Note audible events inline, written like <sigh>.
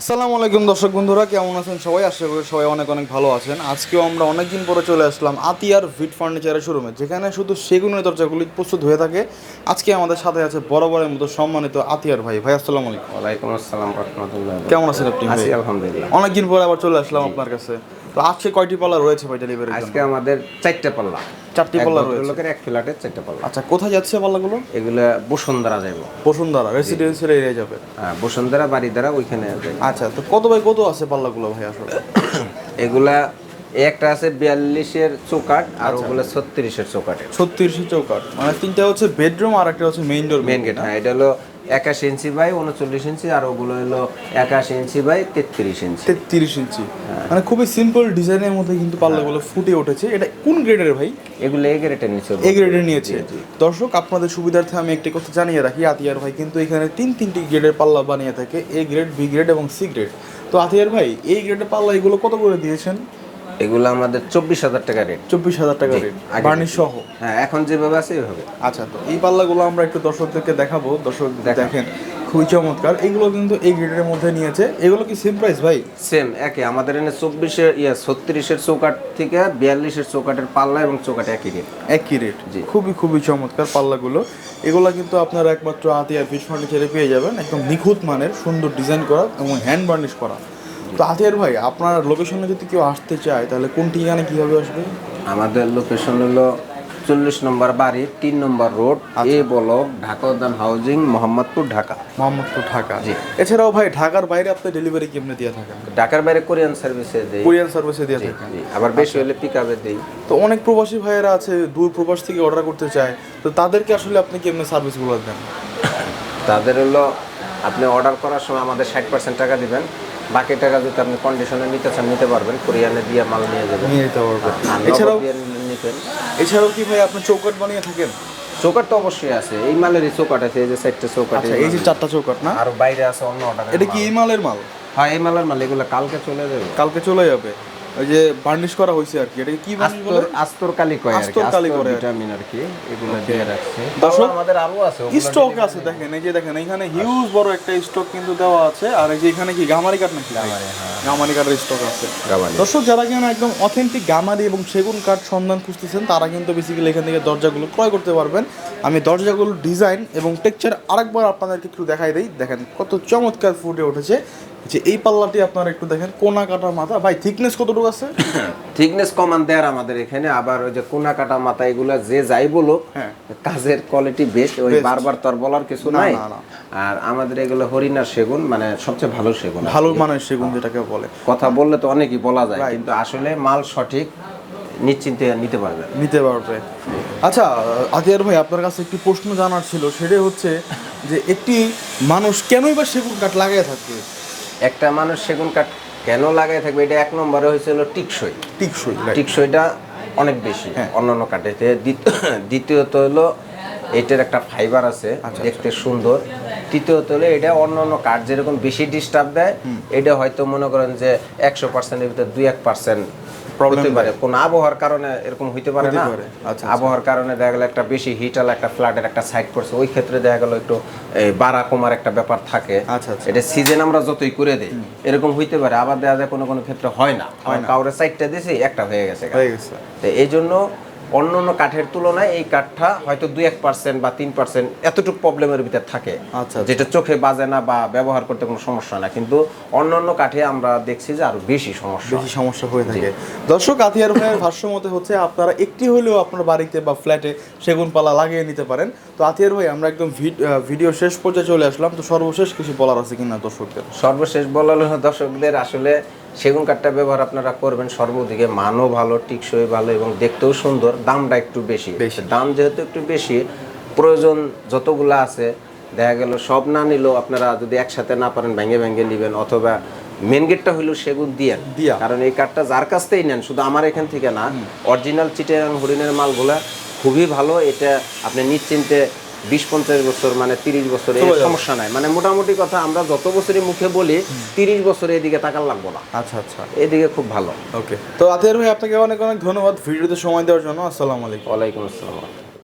আসসালামু আলাইকুম দর্শক বন্ধুরা কেমন আছেন সবাই? আশা করি সবাই অনেক অনেক ভালো আছেন। আজকেও আমরা অনেকদিন পরে চলে আসলাম আতিয়ার ভিট ফার্নিচারের শোরুমে যেখানে শুধু সেগুনের দরজাগুলি প্রস্তুত হয়ে থাকে। আজকে আমাদের সাথে আছে বরাবরের মতো সম্মানিত আতিয়ার ভাই। ভাই আসসালামু আলাইকুম। ওয়ালাইকুম আসসালাম রাহমাতুল্লাহ কেমন আছেন আপনি ভাই? আছি আলহামদুলিল্লাহ। অনেকদিন পরে আবার চলে আসলাম আপনার কাছে। তো আজকে কয়টি পাল্লা রয়েছে ভাই ডেলিভারি আজকে আমাদের চারটে পাল্লা। চারটি পাল্লা রয়েছে। লোকের এক ফ্ল্যাটের চারটে পাল্লা। আচ্ছা কোথায় যাচ্ছে পাল্লাগুলো? এগুলো বসুন্ধরা যাব বসুন্ধরা রেসিডেন্সিয়াল এরিয়া যাবে। হ্যাঁ বসুন্ধরা বাড়ি দ্বারা ওইখানে আচ্ছা তো কত বাই কত আছে পাল্লাগুলো ভাই আসলে? এগুলা একটা আছে বিয়াল্লিশের চৌকাট আর ওগুলো ছত্রিশের চৌকাটের ছত্রিশ চৌকাট মানে তিনটা হচ্ছে বেডরুম আর একটা হচ্ছে মেইন ডোর মেন গেট হ্যাঁ এটা হলো একাশি ইঞ্চি বাই উনচল্লিশ ইঞ্চি আর ওগুলো হলো একাশি ইঞ্চি বাই তেত্রিশ ইঞ্চি। তেত্রিশ ইঞ্চি। মানে খুবই সিম্পল ডিজাইনের মধ্যে কিন্তু পাল্লাগুলো ফুটে উঠেছে। এটা কোন গ্রেডের ভাই? এগুলো এই গ্রেটের নিচে এ গ্রেডের নিয়েছে। দর্শক আপনাদের সুবিধার্থে আমি একটি কথা জানিয়ে রাখি। আতিয়ার ভাই কিন্তু এখানে তিন তিনটি গ্রেডের পাল্লা বানিয়ে থাকে। এ গ্রেড বি গ্রেড এবং সি গ্রেড তো আতিয়ার ভাই এই গ্রেডের পাল্লা এগুলো কত করে দিয়েছেন? এগুলো আমাদের চব্বিশ হাজার টাকা রেট চব্বিশ হাজার টাকা রেট বার্নিশ সহ। হ্যাঁ এখন যেভাবে আছে এইভাবে। আচ্ছা তো এই পাল্লাগুলো আমরা একটু দর্শকদেরকে দেখাবো। দর্শক দেখেন খুবই চমৎকার। এগুলো কিন্তু এই গ্রেডের মধ্যে নিয়েছে। এগুলো কি সেম প্রাইস ভাই? সেম একই। আমাদের এখানে চব্বিশের ইয়া ছত্রিশের চৌকাট থেকে বিয়াল্লিশের চৌকাটের পাল্লা এবং চৌকাট একই রেট একই রেট খুবই খুবই চমৎকার পাল্লাগুলো। এগুলো কিন্তু আপনারা একমাত্র আতিয়ার ফিট ফার্নিচারে পেয়ে যাবেন। একদম নিখুঁত মানের সুন্দর ডিজাইন করা এবং হ্যান্ড বার্নিশ করা। তো আতিয়ার ভাই আপনার লোকেশনে যদি কেউ আসতে চায় তাহলে কোন ঠিকানা কীভাবে আসবে? আমাদের লোকেশন হলো চল্লিশ নম্বর বাড়ি তিন নম্বর road A block Dhaka Udyan housing Mohammadpur Dhaka. Mohammadpur Dhaka. জি। এছাড়াও ভাই ঢাকার বাইরে আপনি ডেলিভারি কেমনে দিয়ে থাকেন? ঢাকার বাইরে কোরিয়ান সার্ভিসে দেই। কুরিয়ার সার্ভিসে দিয়ে থাকেন। আবার বেশি হলে পিক আপে দিই। তো অনেক প্রবাসী ভাইয়েরা আছে দূর প্রবাস থেকে অর্ডার করতে চায়। তো তাদেরকে আসলে আপনি কেমনে সার্ভিসগুলো দেন? তাদের হলো আপনি অর্ডার করার সময় আমাদের ষাট পার্সেন্ট টাকা দিবেন বাকি টাকা যদি আপনি কন্ডিশনে নিতে চান নিতে পারবেন। কোরিয়ানে দিয়ে মাল নিয়ে যাবেন। নিয়ে যেতে পারবে এছাড়াও নিতেন এছাড়াও কি ভাই আপনি চৌকাট বানিয়ে থাকেন? চৌকাট তো অবশ্যই আছে। এই মালেরই চৌকাট আছে এই যে চারটে চৌকাট আচ্ছা এই যে চারটা চৌকাট না? আর বাইরে আছে অন্য অর্ডার এটা কি এই মালের মাল? হ্যাঁ এই মালের মাল এগুলো কালকে চলে যাবে। কালকে চলে যাবে। ওই যে বার্নিশ করা হয়েছে আর কি। এটা কি বার্নিশ বলে? আস্তর কালি কয় আর কি আস্তর কালি করে ভিটামিন আর কি এগুলো দিয়ে রাখছে। দর্শক, আমাদের আরও আছে স্টক আছে দেখেন এই যে দেখেন এখানে হিউজ বড় একটা স্টক কিন্তু দেওয়া আছে। আর এই যে এখানে কি গামারি কাঠ নাকি? গামারি কাঠের স্টক আছে। দর্শক যারা কিনা একদম অথেন্টিক গামারি এবং সেগুন কাঠ সন্ধান খুঁজতেছেন তারা কিন্তু বেসিক্যালি এখান থেকে দরজাগুলো ক্রয় করতে পারবেন। আমি দরজাগুলোর ডিজাইন এবং টেক্সচার আরেকবার আপনাদেরকে একটু দেখাই দিই। দেখেন কত চমৎকার ফুটে উঠেছে। যে এই পাল্লাটি আপনারা একটু দেখেন কোনা কাটা মাথা। ভাই থিকনেস কতটুকু আছে? <coughs> থিকনেস কমান দেয়ার আমাদের এখানে। আবার ওই যে কোনা কাটা মাথা এগুলা যে যাই বলুক হ্যাঁ। কাজের কোয়ালিটি বেস্ট ওই বারবার তো আর বলার কিছু নাই। আর আমাদের এগুলো হরিণার সেগুন মানে সবচেয়ে ভালো সেগুন। ভালো মানের সেগুন যেটাকে বলে। কথা বললে তো অনেকই বলা যায় কিন্তু আসলে মাল সঠিক নিশ্চিন্তে নিতে পারবে। নিতে পারবে। আচ্ছা আতিয়ার ভাই আপনার কাছে একটি প্রশ্ন জানার ছিল সেটা হচ্ছে যে একটি মানুষ কেনই বা সেগুন কাঠ লাগাই থাকবে একটা মানুষ সেগুন কাঠ কেন লাগাই থাকবে? এটা এক নম্বরে হয়েছিল টিকসই। টিকসই টিকসইটা অনেক বেশি হ্যাঁ। অন্যান্য কাঠেতে দ্বিত- দ্বিতীয়ত হলো এটার একটা ফাইবার আছে আচ্ছা, দেখতে সুন্দর। তৃতীয়ত হলো এটা অন্য অন্য কাঠ যেরকম বেশি ডিস্টার্ব দেয় এটা হয়তো মনে করেন যে একশো পার্সেন্টের ভিতরে দুই এক পার্সেন্ট হতে পারে। কোন আবহাওয়ার কারণে এরকম হইতে পারে না? আচ্ছা, আবহাওয়ার কারণে দেখা গেল একটা বেশি হিট আলা একটা ফ্ল্যাটের একটা সাইড পড়ছে ওই ক্ষেত্রে দেখা গেল একটু এই, বাড়া কমার একটা ব্যাপার থাকে। আচ্ছা, আচ্ছা। এটা সিজন আমরা যতই করে দেই এরকম হইতে পারে। আবার দেখা যায় কোনো কোনো ক্ষেত্রে হয় না। কাউরে সাইডটা দিছি একটা হয়ে গেছে। হয়ে গেছে। তো এই জন্য অন্য অন্য কাঠের তুলনায় এই কাঠটা হয়তো দুই এক পার্সেন্ট বা তিন পার্সেন্ট এতটুকু প্রবলেমের ভিতরে থাকে। আচ্ছা, যেটা চোখে বাজে না বা ব্যবহার করতে কোনো সমস্যা না। কিন্তু অন্য অন্য কাঠে আমরা দেখছি যে আরও বেশি সমস্যা। বেশি সমস্যা হয়ে থাকে। দর্শক আতিয়ার ভাইয়ের ভাষ্য মতে হচ্ছে আপনারা একটি হলেও আপনার বাড়িতে বা ফ্ল্যাটে সেগুন পালা লাগিয়ে নিতে পারেন। তো আতিয়ার ভাই আমরা একদম ভিড- ভিডিও শেষ পর্যায়ে চলে আসলাম। তো সর্বশেষ কিছু বলার আছে কিনা দর্শকদের? সর্বশেষ বলার দর্শকদের আসলে সেগুন কাঠটা ব্যবহার আপনারা করবেন সর্বদিকে মানও ভালো টিকসই ভালো এবং দেখতেও সুন্দর দামটা একটু বেশি। দাম যেহেতু একটু বেশি প্রয়োজন যতগুলা আছে দেখা গেল সব না নিলেও আপনারা যদি একসাথে না পারেন ভেঙে ভেঙে নেবেন অথবা মেন গেটটা হইল সেগুন দিয়েন দিয়া। কারণ এই কাঠটা যার কাছ থেকেই নেন শুধু আমার এখান থেকে না অরিজিনাল চিটাগাং হরিণের মালগুলা খুবই ভালো এটা আপনি নিশ্চিন্তে বিশ পঞ্চাশ বছর মানে তিরিশ বছর সমস্যা নাই। মানে মোটামুটি কথা আমরা যত বছরই মুখে বলি তিরিশ বছরে এদিকে তাকার লাগবো না। আচ্ছা আচ্ছা। এদিকে খুব ভালো। ওকে। তো আতিয়ার ভাই আপনাকে অনেক অনেক ধন্যবাদ ভিডিওতে সময় দেওয়ার জন্য। আসসালামু আলাইকুম। ওয়ালাইকুম আসসালাম।